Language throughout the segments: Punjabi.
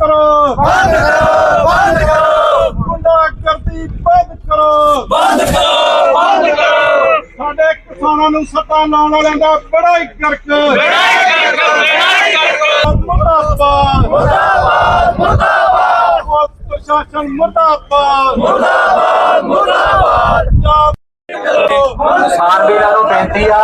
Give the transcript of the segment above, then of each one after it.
ਬੰਦ ਕਰੋ ਬੰਦ ਕਰੋ। ਗੁੰਡਾਗਰਦੀ ਬੰਦ ਕਰੋ। ਬੰਦ ਕਰੋ ਬੰਦ ਕਰੋ। ਸਾਡੇ ਕਿਸਾਨਾਂ ਨੂੰ ਸੱਤਾ ਲਾਉਣ ਵਾਲਿਆਂ ਦਾ ਬੜਾ ਹੀ ਕਰਕ। ਮੁਰਦਾਬਾਦ। ਮੁਰਦਾਬਾਦ ਮੁਰਦਾਬਾਦ। ਪ੍ਰਸ਼ਾਸਨ ਮੁਰਦਾਬਾਦ। ਮੁਰਦਾਬਾਦ ਮੁਰਦਾਬਾਦ। ਵੀਰਾਂ ਨੂੰ ਬੇਨਤੀ ਆ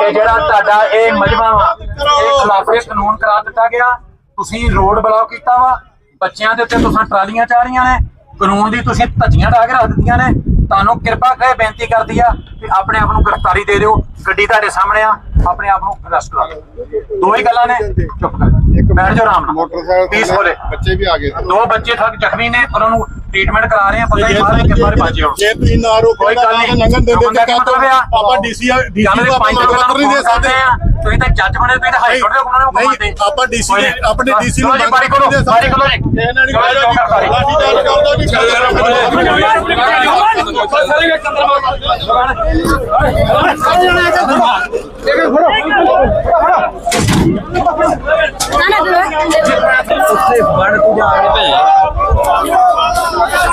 ਕਿ ਜਿਹੜਾ ਤੁਹਾਡਾ ਇਹ ਮਜਮਾ ਇਹ ਖਿਲਾਫੇ ਕਾਨੂੰਨ ਕਰਾ ਦਿੱਤਾ ਗਿਆ। ਤੁਸੀਂ ਰੋਡ ਬਲੌਕ ਕੀਤਾ ਵਾ ਬੱਚਿਆਂ ਦੇ ਉੱਤੇ ਤੁਸੀਂ ਟਰਾਲੀਆਂ ਚਾਹ ਰਹੀਆਂ ਨੇ ਕਾਨੂੰਨ ਦੀ ਤੁਸੀਂ ਧੱਜੀਆਂ ਢਾ ਕੇ ਰੱਖ ਦਿੱਤੀਆਂ ਨੇ ਤੁਹਾਨੂੰ ਕਿਰਪਾ ਕਰਕੇ ਬੇਨਤੀ ਕਰਦੀ ਆ ਕਿ ਆਪਣੇ ਆਪ ਨੂੰ ਗ੍ਰਿਫਤਾਰੀ ਦੇ ਦਿਓ ਗੱਡੀ ਤੁਹਾਡੇ ਸਾਹਮਣੇ ਆ ਆਪਣੇ ਆਪ ਨੂੰ ਅਰੈਸਟ ਕਰਾ ਲਓ ਦੋ ਹੀ ਗੱਲਾਂ ਨੇ ਚੁੱਪ ਕਰ। ਬੈਠ ਜਾਓ ਆਰਾਮ ਨਾਲ। ਮੋਟਰਸਾਈਕਲ ਪੀਸ ਤੇ ਬੋਲੇ ਬੱਚੇ ਵੀ ਆ ਗਏ। ਦੋ ਬੱਚੇ ਥੱਕ ਜ਼ਖਮੀ ਨੇ ਉਹਨਾਂ ਨੂੰ ਟ੍ਰੀਟਮੈਂਟ ਕਰਾ ਰਹੇ ਆ ਪਤਾ ਨਹੀਂ ਬਾਹਰ ਕਿੰਨੇ ਬਾਰੇ ਬਾਜੇ ਹੋਣ ਜੇ ਤੁਸੀਂ ਨਾ ਰੋਕੋ ਕੋਈ ਗੱਲ ਨਹੀਂ। ਲੰਘਣ ਦਿੰਦੇ ਤੇ ਕੀ ਆ? ਆਪਾਂ ਡੀਸੀ ਡੀਸੀ ਨੂੰ ਮੇਰੇ ਆਪਾਂ ਲੋਕਾਂ ਨਹੀਂ ਦੇ ਸਕਦੇ। ਤੁਸੀਂ ਤਾਂ ਜੱਜ ਬਣੇ ਤੁਸੀਂ ਤਾਂ ਹਾਈ ਕੋਰਟ ਦੇ ਹੁਕਮਾਂ ਨੂੰ ਨਹੀਂ, ਮੰਨਦੇ ਆਪਾਂ DC ਦੇ- ਆਪਣੇ DC ਨੂੰ ਮੰਗ ਬਾਰੀ ਦੇ ਸਕਦੇ। ਬਾਰੀ ਜੀ। ਇਹਨਾਂ ਨੇ ਚਲੋ ਜੀ, ਚੌਂਕਰ ਸਾਰੀ।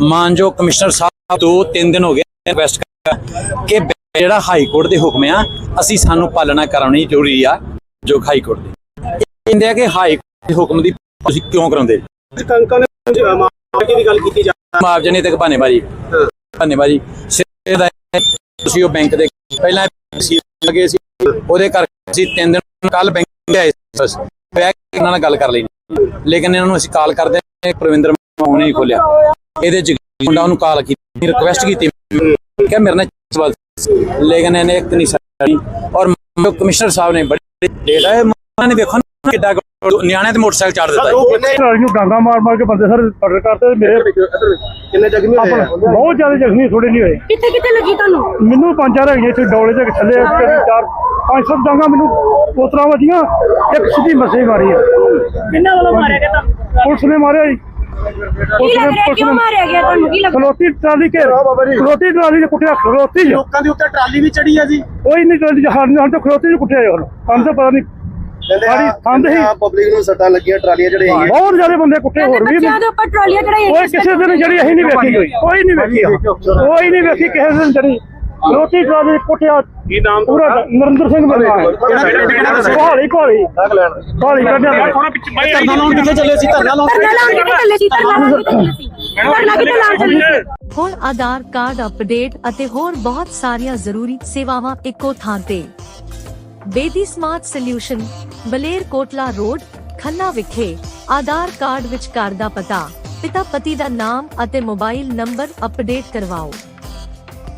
ਮਾਨਯੋਗ ਕਮਿਸ਼ਨਰ ਸਾਹਿਬ ਤੋਂ 3 ਦਿਨ ਹੋ ਗਏ ਰਿਕਵੈਸਟ ਕਰ ਕਿ ਜਿਹੜਾ ਹਾਈ ਕੋਰਟ ਦੇ ਹੁਕਮ ਆ ਅਸੀਂ ਸਾਨੂੰ ਪਾਲਣਾ ਕਰਾਉਣੀ ਜ਼ਰੂਰੀ ਆ ਜੋ ਹਾਈ ਕੋਰਟ ਦੀ। ਕਹਿੰਦੇ ਆ ਕਿ ਹਾਈ ਕੋਰਟ ਦੇ ਹੁਕਮ ਦੀ ਤੁਸੀਂ ਕਿਉਂ ਕਰਾਉਂਦੇ? ਕੰਕਾਂ ਨੇ ਮਾਰਕੇ ਦੀ ਗੱਲ ਕੀਤੀ ਜਾ ਮੁਆਵਜ਼ੇ ਨਹੀਂ ਤੇ ਬਾਜੀ ਬਾਜੀ ਸਿਰ ਦਾ ਹੈ, ਤੁਸੀਂ ਉਹ ਬੈਂਕ ਦੇ ਪਹਿਲਾਂ ਸੀ ਲਗੇ ਸੀ ਉਹਦੇ ਕਰਕੇ ਅਸੀਂ ਤਿੰਨ ਦਿਨ ਕੱਲ ਬੈਂਕ ਦੇ ਆਏ ਸੀ ਬਸ। ਬੈਂਕ ਨਾਲ ਗੱਲ ਕਰ ਲਈ। ਲੇਕਿਨ ਇਹਨਾਂ ਨੂੰ ਅਸੀਂ ਕਾਲ ਕਰਦੇ ਪ੍ਰਵਿੰਦਰ ਮਾਹੂ ਨੇ ਖੋਲਿਆ। ਇਹਦੇ ਚ ਮੁੰਡਾ ਉਹਨੂੰ ਕਾਲ ਕੀਤੀ ਰਿਕੁਐਸਟ ਕੀਤੀ। ਕਿ ਮੇਰੇ ਨਾਲ ਸਵਾਲ ਲੇਕਿਨ ਇਹਨੇ ਇੱਕ ਨਹੀਂ ਸਾਡੀ ਔਰ ਕਮਿਸ਼ਨਰ ਸਾਹਿਬ ਨੇ ਬੜੀ ਡੇਟ ਹੈ ਉਹਨਾਂ ਨੇ ਵੇਖੋ ਕਿੱਡਾ ਨਿਆਣੇ ਤੇ ਮੋਟਰਸਾਈਕਲ ਚਾੜ ਦਿੱਤਾ। ਨੂੰ ਡਾਂਗਾ ਮਾਰ ਮਾਰ ਕੇ ਬੰਦੇ ਸਰ ਫ਼ਰਕ ਕਰਤੇ ਮੇਰੇ ਕਿੰਨੇ ਜ਼ਖਮੀ ਹੋਏ? ਬਹੁਤ ਜ਼ਿਆਦਾ ਜ਼ਖਮੀ ਥੋੜੇ ਨਹੀਂ ਹੋਏ। ਕਿੱਥੇ ਕਿੱਥੇ ਲੱਗੀ ਤੁਹਾਨੂੰ? ਮੈਨੂੰ ਪੰਜ ਚਾਰ ਹੈਗੀਆਂ ਇੱਥੇ ਡੌਲੇ ਦੇ ਥੱਲੇ ਚਾਰ ਪੰਜ ਸੱਤ ਡਾਂਗਾ ਮੈਨੂੰ ਉਤਰਾ ਵੱਜੀਆਂ ਇੱਕ ਸਿੱਧੀ ਮਸੇ ਮਾਰੀ ਆ। ਕਿੰਨਾ ਵੱਲੋਂ ਮਾਰਿਆ ਗਿਆ ਤੁਹਾਨੂੰ? ਪੁਲਿਸ ਨੇ ਮਾਰਿਆ ਜੀ। ਕੀ ਲੱਗ ਰਿਹਾ? ਕਿਉਂ ਮਾਰਿਆ ਗਿਆ ਤੁਹਾਨੂੰ? ਕੀ ਲੱਗ ਖਲੋਤੀ ਟਰਾਲੀ ਕੇ ਖਲੋਤੀ ਟਰਾਲੀ ਦੇ ਕੁੱਟਿਆ ਖਲੋਤੀ ਜੀ ਲੋਕਾਂ ਦੇ ਉੱਤੇ ਟਰਾਲੀ ਵੀ ਚੜੀ ਆ ਜੀ। ਕੋਈ ਨਹੀਂ ਟਰਾਲੀ ਹਾਂ ਹਾਂ ਤਾਂ ਖਲੋਤੀ ਜੀ ਕੁੱਟਿਆ ਜੀ ਹੁਣ ਸਾਨੂੰ ਤਾਂ ਪਤਾ ਨਹੀਂ ਸਾਡੀ ਸੰਦ ਹੀ। ਪਬਲਿਕ ਨੂੰ ਸੱਟਾਂ ਲੱਗੀਆਂ ਟਰਾਲੀਆਂ ਜਿਹੜੀਆਂ ਹੈਗੀਆਂ ਬਹੁਤ ਜ਼ਿਆਦਾ ਬੰਦੇ ਕੁੱਟੇ ਹੋਰ ਵੀ ਬੱਚਿਆਂ ਦੇ ਉੱਪਰ ਟਰਾਲੀਆਂ ਚੜਾਈਆਂ ਕੋਈ ਕਿਸੇ ਦਿਨ ਜਿਹੜੀ ਅਸੀਂ ਨਹੀਂ ਵੇਖੀ ਕੋਈ। ਕੋਈ ਨਹੀਂ ਵੇਖੀ ਕੋਈ ਨਹੀਂ ਵੇਖੀ ਕਿਸੇ ਦਿਨ ਜਿਹੜੀ। ਰੋਟੀ ਟਰਾਲੀ ਕੁੱਟਿਆ ਕੀ ਨਾਮ ਪੂਰਾ ਨਰਿੰਦਰ ਸਿੰਘ ਬਰਮਾ ਕੋਹਲੀ ਕੋਹਲੀ ਕੋਹਲੀ ਕੱਢਿਆ ਥੋੜਾ ਪਿੱਛੇ ਧਰਨਾ ਲਾਉਣ ਕਿੱਥੇ ਚੱਲੇ ਸੀ? ਧਰਨਾ ਲਾਉਣ ਧਰਨਾ ਲਾਉਣ ਕਿੱਥੇ ਚੱਲੇ ਸੀ? ਧਰਨਾ ਲਾਉਣ ਕਿੱਥੇ ਚੱਲੇ ਸੀ? ਧਰਨਾ ਕਿੱਥੇ ਲਾਉਣ ਚੱਲੇ ਸੀ? ਹੁਣ ਆਧਾਰ ਕਾਰਡ ਅਪਡੇਟ ਅਤੇ ਹੋਰ ਬਹੁਤ ਸਾਰੀਆਂ ਜ਼ਰੂਰੀ ਸੇਵਾਵਾਂ ਇੱਕੋ ਥਾਂ ਤੇ। Bedi smart solution Baler Kotla road Khanna ਵਿਖੇ ਆਧਾਰ ਕਾਰਡ ਵਿੱਚ ਘਰ ਦਾ ਪਤਾ। ਪਿਤਾ ਪਤੀ ਦਾ ਨਾਮ ਅਤੇ ਮੋਬਾਈਲ ਨੰਬਰ ਅਪਡੇਟ ਕਰਵਾਓ।